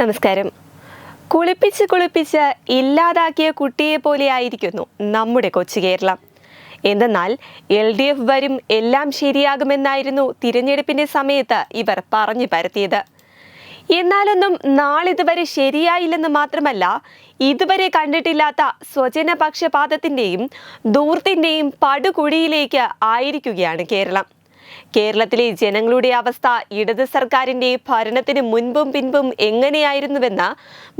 നമസ്കാരം. കുളിപ്പിച്ച് കുളിപ്പിച്ച് ഇല്ലാതാക്കിയ കുട്ടിയെ പോലെ ആയിരിക്കുന്നു നമ്മുടെ കൊച്ചു കേരളം. എന്തെന്നാൽ എൽ ഡി എഫ് വരും എല്ലാം ശരിയാകുമെന്നായിരുന്നു തിരഞ്ഞെടുപ്പിന്റെ സമയത്ത് ഇവർ പറഞ്ഞു പരത്തിയത്. എന്നാലൊന്നും നാളിതുവരെ ശരിയായില്ലെന്ന് മാത്രമല്ല ഇതുവരെ കണ്ടിട്ടില്ലാത്ത സ്വജനപക്ഷപാതത്തിന്റെയും ദൂർത്തിന്റെയും പടുകുഴിയിലേക്ക് ആയിരിക്കുകയാണ് കേരളം. കേരളത്തിലെ ജനങ്ങളുടെ അവസ്ഥ ഇടത് സർക്കാരിന്റെ ഭരണത്തിന് മുൻപും പിൻപും എങ്ങനെയായിരുന്നുവെന്ന്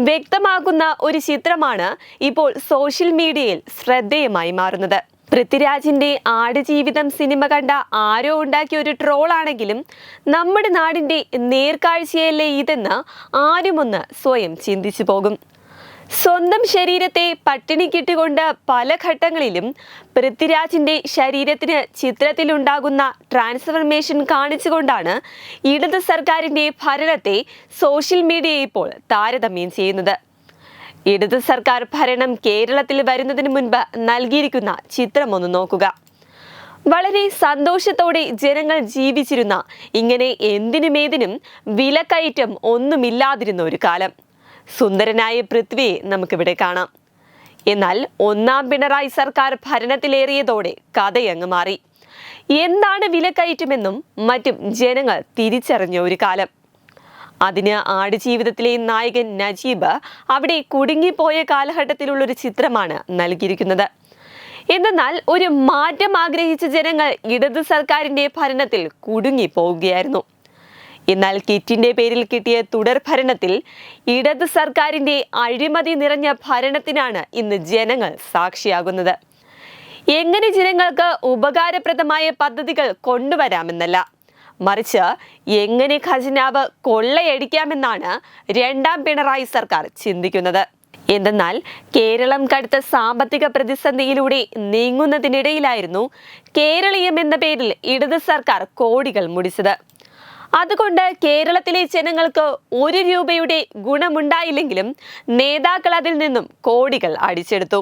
വ്യക്തമാകുന്ന ഒരു ചിത്രമാണ് ഇപ്പോൾ സോഷ്യൽ മീഡിയയിൽ ശ്രദ്ധേയമായി മാറുന്നത്. പൃഥ്വിരാജിന്റെ ആടുജീവിതം സിനിമ കണ്ട ആരോ ഉണ്ടാക്കിയ ഒരു ട്രോളാണെങ്കിലും നമ്മുടെ നാടിന്റെ നേർക്കാഴ്ചയല്ലേ ഇതെന്ന് ആരുമൊന്ന് സ്വയം ചിന്തിച്ചു പോകും. സ്വന്തം ശരീരത്തെ പട്ടിണിക്കിട്ടുകൊണ്ട് പല ഘട്ടങ്ങളിലും പൃഥ്വിരാജിന്റെ ശരീരത്തിന് ചിത്രത്തിലുണ്ടാകുന്ന ട്രാൻസ്ഫർമേഷൻ കാണിച്ചുകൊണ്ടാണ് ഇടത് സർക്കാരിന്റെ ഭരണത്തെ സോഷ്യൽ മീഡിയ ഇപ്പോൾ താരതമ്യം ചെയ്യുന്നത്. ഇടത് സർക്കാർ ഭരണം കേരളത്തിൽ വരുന്നതിന് മുൻപ് നൽകിയിരിക്കുന്ന ചിത്രം ഒന്ന് നോക്കുക. വളരെ സന്തോഷത്തോടെ ജനങ്ങൾ ജീവിച്ചിരുന്ന ഇങ്ങനെ എന്തിനുമേതിനും വിലക്കയറ്റം ഒന്നുമില്ലാതിരുന്ന ഒരു കാലം. സുന്ദരനായ പൃഥ്വിയെ നമുക്കിവിടെ കാണാം. എന്നാൽ ഒന്നാം പിണറായി സർക്കാർ ഭരണത്തിലേറിയതോടെ കഥയങ്ങ് മാറി. എന്താണ് വിലക്കയറ്റമെന്നും മറ്റും ജനങ്ങൾ തിരിച്ചറിഞ്ഞ ഒരു കാലം. അതിന് ആടുജീവിതത്തിലെ നായകൻ നജീബ് അവിടെ കുടുങ്ങിപ്പോയ കാലഘട്ടത്തിലുള്ളൊരു ചിത്രമാണ് നൽകിയിരിക്കുന്നത്. എന്നാൽ ഒരു മാറ്റം ആഗ്രഹിച്ച ജനങ്ങൾ ഇടത് സർക്കാരിന്റെ ഭരണത്തിൽ കുടുങ്ങിപ്പോവുകയായിരുന്നു. എന്നാൽ കിറ്റിന്റെ പേരിൽ കിട്ടിയ തുടർ ഭരണത്തിൽ ഇടത് സർക്കാരിന്റെ അഴിമതി നിറഞ്ഞ ഭരണത്തിനാണ് ഇന്ന് ജനങ്ങൾ സാക്ഷിയാകുന്നത്. എങ്ങനെ ജനങ്ങൾക്ക് ഉപകാരപ്രദമായ പദ്ധതികൾ കൊണ്ടുവരാമെന്നല്ല. മറിച്ച് എങ്ങനെ ഖജനാവ് കൊള്ളയടിക്കാമെന്നാണ് രണ്ടാം പിണറായി സർക്കാർ ചിന്തിക്കുന്നത്. എന്തെന്നാൽ കേരളം കടുത്ത സാമ്പത്തിക പ്രതിസന്ധിയിലൂടെ നീങ്ങുന്നതിനിടയിലായിരുന്നു കേരളീയം എന്ന പേരിൽ ഇടത് സർക്കാർ കോടികൾ മുടിച്ചത്. അതുകൊണ്ട് കേരളത്തിലെ ജനങ്ങൾക്ക് ഒരു രൂപയുടെ ഗുണമുണ്ടായില്ലെങ്കിലും നേതാക്കൾ അതിൽ നിന്നും കോടികൾ അടിച്ചെടുത്തു.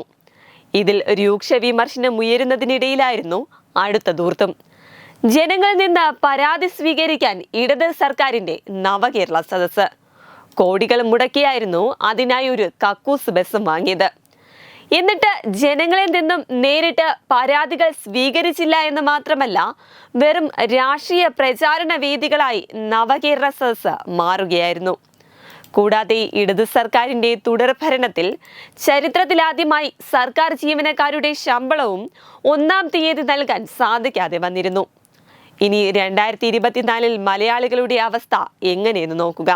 ഇതിൽ രൂക്ഷ വിമർശനം ഉയരുന്നതിനിടയിലായിരുന്നു അടുത്ത ദൂർത്തും. ജനങ്ങളിൽ നിന്ന് പരാതി സ്വീകരിക്കാൻ ഇടത് സർക്കാരിന്റെ നവകേരള സദസ്സ്. കോടികൾ മുടക്കിയായിരുന്നു അതിനായി ഒരു കക്കൂസ് ബസ് വാങ്ങിയത്. എന്നിട്ട് ജനങ്ങളിൽ നിന്നും നേരിട്ട് പരാതികൾ സ്വീകരിച്ചില്ല എന്ന് മാത്രമല്ല വെറും രാഷ്ട്രീയ പ്രചാരണ വേദികളായി നവകേരള സദസ് മാറുകയായിരുന്നു. കൂടാതെ ഇടത് സർക്കാരിന്റെ തുടർഭരണത്തിൽ ചരിത്രത്തിലാദ്യമായി സർക്കാർ ജീവനക്കാരുടെ ശമ്പളവും ഒന്നാം തീയതി നൽകാൻ സാധിക്കാതെ വന്നിരുന്നു. ഇനി രണ്ടായിരത്തി ഇരുപത്തിനാലിൽ മലയാളികളുടെ അവസ്ഥ എങ്ങനെയെന്ന് നോക്കുക.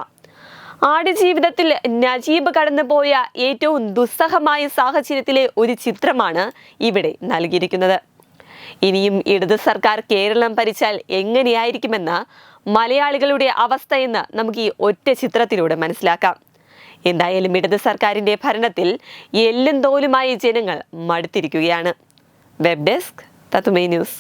ആടുജീവിതത്തിൽ നജീബ് കടന്നുപോയ ഏറ്റവും ദുസ്സഹമായ സാഹചര്യത്തിലെ ഒരു ചിത്രമാണ് ഇവിടെ നൽകിയിരിക്കുന്നത്. ഇനിയും ഇടത് സർക്കാർ കേരളം ഭരിച്ചാൽ എങ്ങനെയായിരിക്കുമെന്ന മലയാളികളുടെ അവസ്ഥയെന്ന് നമുക്ക് ഈ ഒറ്റ ചിത്രത്തിലൂടെ മനസ്സിലാക്കാം. എന്തായാലും ഇടത് സർക്കാരിന്റെ ഭരണത്തിൽ എല്ലും തോലുമായി ജനങ്ങൾ മടുത്തിരിക്കുകയാണ്. വെബ് ഡെസ്ക് തത്തുമേ ന്യൂസ്.